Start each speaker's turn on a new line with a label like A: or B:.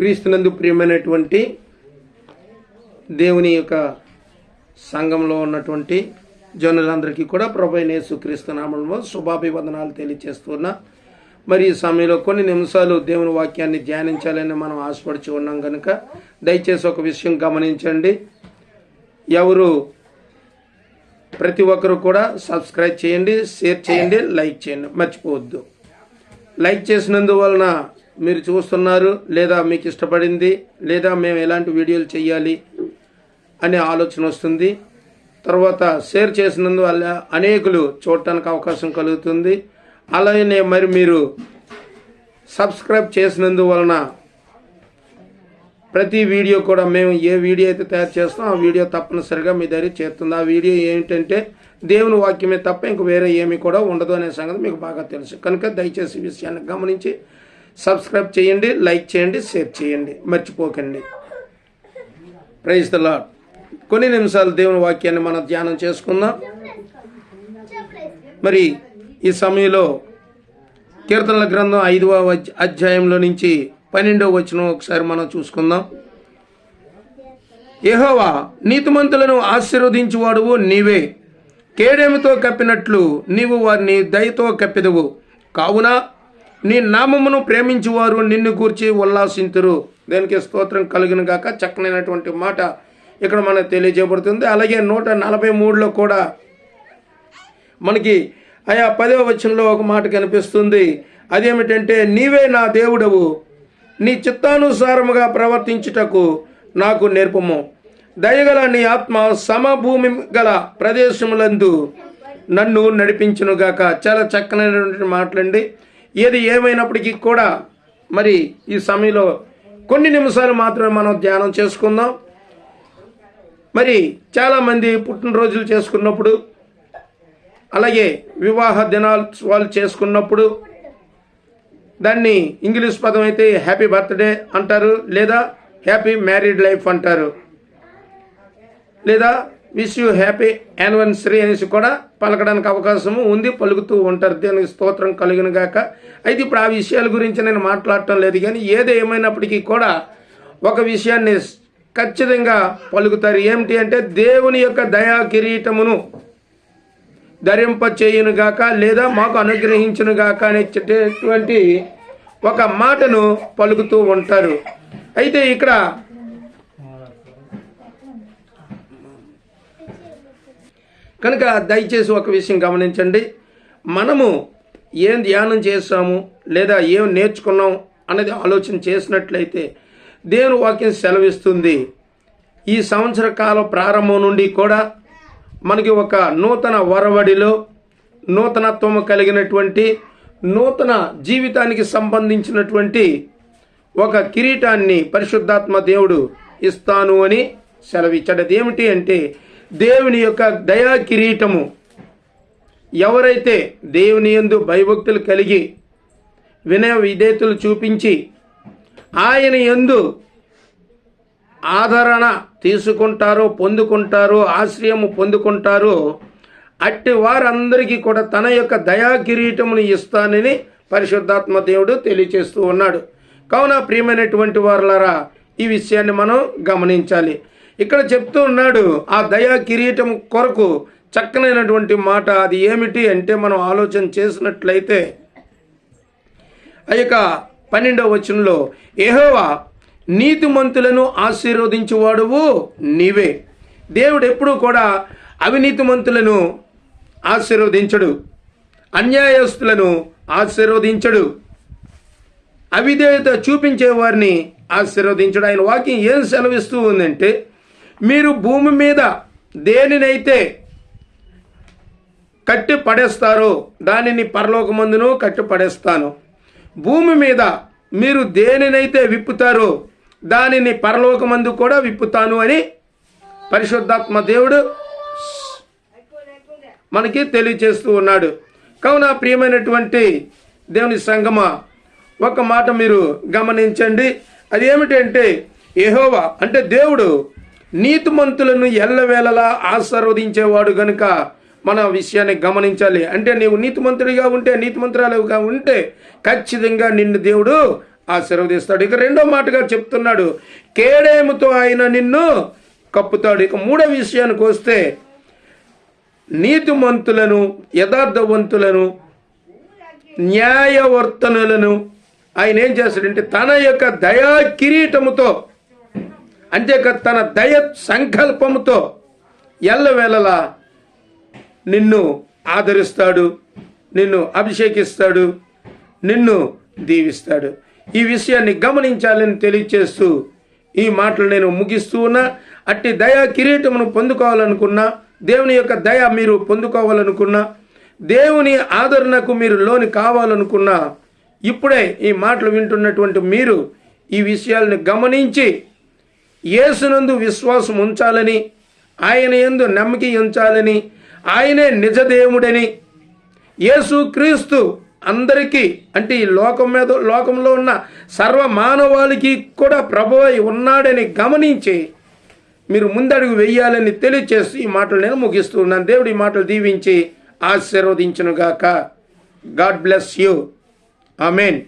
A: క్రీస్తునందు ప్రియమైనటువంటి దేవుని యొక్క సంఘంలో ఉన్నటువంటి జనులందరికీ కూడా ప్రభు క్రీస్తునామంలో క్రీస్తు నామంలో శుభాభివందనాలు తెలియజేస్తున్నా మరి ఈ సమయంలో కొన్ని నిమిషాలు దేవుని వాక్యాన్ని ధ్యానించాలని మనం ఆశపడుచు ఉన్నాం కనుక దయచేసి ఒక విషయం గమనించండి. ఎవరు ప్రతి ఒక్కరు కూడా సబ్స్క్రైబ్ చేయండి షేర్ చేయండి లైక్ చేయండి. మర్చిపోవద్దు. లైక్ చేసినందువలన మీరు చూస్తున్నారు లేదా మీకు ఇష్టపడింది లేదా మేము ఎలాంటి వీడియోలు చేయాలి అనే ఆలోచన వస్తుంది. తర్వాత షేర్ చేసినందువల్ల అనేకులు చూడటానికి అవకాశం కలుగుతుంది. అలాగే మరి మీరు సబ్స్క్రైబ్ చేసినందువలన ప్రతి వీడియో కూడా మేము ఏ వీడియో అయితే తయారు చేస్తామో ఆ వీడియో తప్పనిసరిగా మీ దగ్గర చేరుతుంది. ఆ వీడియో ఏంటంటే దేవుని వాక్యమే తప్ప ఇంక వేరే ఏమీ కూడా ఉండదు అనే సంగతి మీకు బాగా తెలుసు. కనుక దయచేసి విషయాన్ని గమనించి సబ్స్క్రైబ్ చేయండి లైక్ చేయండి షేర్ చేయండి. మర్చిపోకండి. ప్రైజ్ ద లాడ్ కొన్ని నిమిషాలు దేవుని వాక్యాన్ని మనం ధ్యానం చేసుకుందాం. మరి ఈ సమయంలో కీర్తనల గ్రంథం ఐదవ అధ్యాయంలో నుంచి పన్నెండవ వచనం ఒకసారి మనం చూసుకుందాం. యెహోవా నీతిమంతులను ఆశీర్వదించువాడువు నీవే. కేడేమితో కప్పినట్లు నీవు వారిని దయతో కప్పిదవు. కావున నీ నామమును ప్రేమించువారు నిన్ను గూర్చి ఉల్లాసింతురు. దానికి స్తోత్రం కలిగిన గాక చక్కనైనటువంటి మాట ఇక్కడ మనకు తెలియజేయబడుతుంది. అలాగే నూట నలభై మూడులో కూడా మనకి ఆయా పదవ వచనంలో ఒక మాట కనిపిస్తుంది. అదేమిటంటే నీవే నా దేవుడవు. నీ చిత్తానుసారముగా ప్రవర్తించుటకు నాకు నేర్పము. దయగల నీ ఆత్మ సమభూమి గల ప్రదేశములందు నన్ను నడిపించునుగాక. చాలా చక్కనైనటువంటి మాటలండి. ఏది ఏమైనప్పటికీ కూడా మరి ఈ సమయంలో కొన్ని నిమిషాలు మాత్రమే మనం ధ్యానం చేసుకుందాం. మరి చాలామంది పుట్టినరోజులు చేసుకున్నప్పుడు అలాగే వివాహ దినాలు వాళ్ళు చేసుకున్నప్పుడు దాన్ని ఇంగ్లీష్ పదం అయితే హ్యాపీ బర్త్డే అంటారు లేదా హ్యాపీ మ్యారీడ్ లైఫ్ అంటారు లేదా విష్ యూ హ్యాపీ యానివర్సరీ అనేసి కూడా పలకడానికి అవకాశము ఉంది పలుకుతూ ఉంటారు. దీనికి స్తోత్రం కలిగిన గాక. అయితే ఇప్పుడు ఆ విషయాల గురించి నేను మాట్లాడటం లేదు కానీ ఏది ఏమైనప్పటికీ కూడా ఒక విషయాన్ని ఖచ్చితంగా పలుకుతారు. ఏమిటి అంటే దేవుని యొక్క దయా కిరీటమును ధరింప చేయునుగాక లేదా మాకు అనుగ్రహించునుగాక అనేటటువంటి ఒక మాటను పలుకుతూ ఉంటారు. అయితే ఇక్కడ కనుక దయచేసి ఒక విషయం గమనించండి. మనము ఏం ధ్యానం చేస్తాము లేదా ఏం నేర్చుకున్నాం అనేది ఆలోచన చేసినట్లయితే దేవుని వాక్యం సెలవిస్తుంది. ఈ సంవత్సర కాలం ప్రారంభం నుండి కూడా మనకి ఒక నూతన వరవడిలో నూతనత్వం కలిగినటువంటి నూతన జీవితానికి సంబంధించినటువంటి ఒక కిరీటాన్ని పరిశుద్ధాత్మ దేవుడు ఇస్తాను అని సెలవిచ్చాడు. అదేమిటి అంటే దేవుని యొక్క దయా కిరీటము. ఎవరైతే దేవుని యందు భయభక్తులు కలిగి వినయ విధేతులు చూపించి ఆయన ఎందు ఆదరణ తీసుకుంటారో పొందుకుంటారో ఆశ్రయము పొందుకుంటారో అట్టి వారందరికీ కూడా తన యొక్క దయా కిరీటమును ఇస్తానని పరిశుద్ధాత్మ దేవుడు తెలియచేస్తూ ఉన్నాడు. కావున ప్రియమైనటువంటి వారులారా ఈ విషయాన్ని మనం గమనించాలి. ఇక్కడ చెప్తూ ఉన్నాడు ఆ దయా కిరీటం కొరకు చక్కనైనటువంటి మాట అది ఏమిటి అంటే మనం ఆలోచన చేసినట్లయితే ఆ యొక్క పన్నెండవ వచనంలో ఏహోవా నీతిమంతులను ఆశీర్వదించేవాడువు నీవే. దేవుడు ఎప్పుడూ కూడా అవినీతిమంతులను ఆశీర్వదించడు అన్యాయస్తులను ఆశీర్వదించడు అవిధేయత చూపించే వారిని ఆశీర్వదించడు. ఆయన వాక్యం ఏం సెలవిస్తూ ఉందంటే మీరు భూమి మీద దేనినైతే కట్టి పడేస్తారో దానిని పరలోకమందును కట్టి పడేస్తాను భూమి మీద మీరు దేనినైతే విప్పుతారో దానిని పరలోకమందు కూడా విప్పుతాను అని పరిశుద్ధాత్మ దేవుడు మనకి తెలియచేస్తూ ఉన్నాడు. కావున ప్రియమైనటువంటి దేవుని సంగమ ఒక మాట మీరు గమనించండి. అది ఏమిటంటే ఏహోవా అంటే దేవుడు నీతిమంతులను ఎల్లవేళలా ఆశీర్వదించేవాడు గనుక మన విషయాన్ని గమనించాలి. అంటే నీవు నీతిమంతుడిగా ఉంటే నీతిమంతురాలుగా ఉంటే ఖచ్చితంగా నిన్ను దేవుడు ఆశీర్వదిస్తాడు. ఇక రెండో మాటగా చెప్తున్నాడు కేడేముతో ఆయన నిన్ను కప్పుతాడు? ఇక మూడో విషయానికి వస్తే నీతిమంతులను యథార్థవంతులను న్యాయవర్తనులను ఆయన ఏం చేస్తాడంటే తన యొక్క దయా కిరీటముతో అంతేక తన దయ సంకల్పముతో ఎల్లవేళలా నిన్ను ఆదరిస్తాడు నిన్ను అభిషేకిస్తాడు నిన్ను దీవిస్తాడు. ఈ విషయాన్ని గమనించాలని తెలియచేస్తూ ఈ మాటలు నేను ముగిస్తూ ఉన్నా అట్టి దయా కిరీటమును పొందుకోవాలనుకున్నా దేవుని యొక్క దయ మీరు పొందుకోవాలనుకున్నా దేవుని ఆదరణకు మీరు లోని కావాలనుకున్నా ఇప్పుడే ఈ మాటలు వింటున్నటువంటి మీరు ఈ విషయాలను గమనించి యేసునందు విశ్వాసం ఉంచాలని ఆయన ఎందు నమ్మకి ఉంచాలని ఆయనే నిజదేవుడని యేసు క్రీస్తు అందరికీ అంటే ఈ లోకం మీద లోకంలో ఉన్న సర్వ మానవాళికి కూడా ప్రభు అయి ఉన్నాడని గమనించి మీరు ముందడుగు వెయ్యాలని తెలియచేస్తూ ఈ మాటలు నేను ముగిస్తున్నాను దేవుడి మాటలు దీవించి ఆశీర్వదించునుగాక. God bless you. ఆమెన్.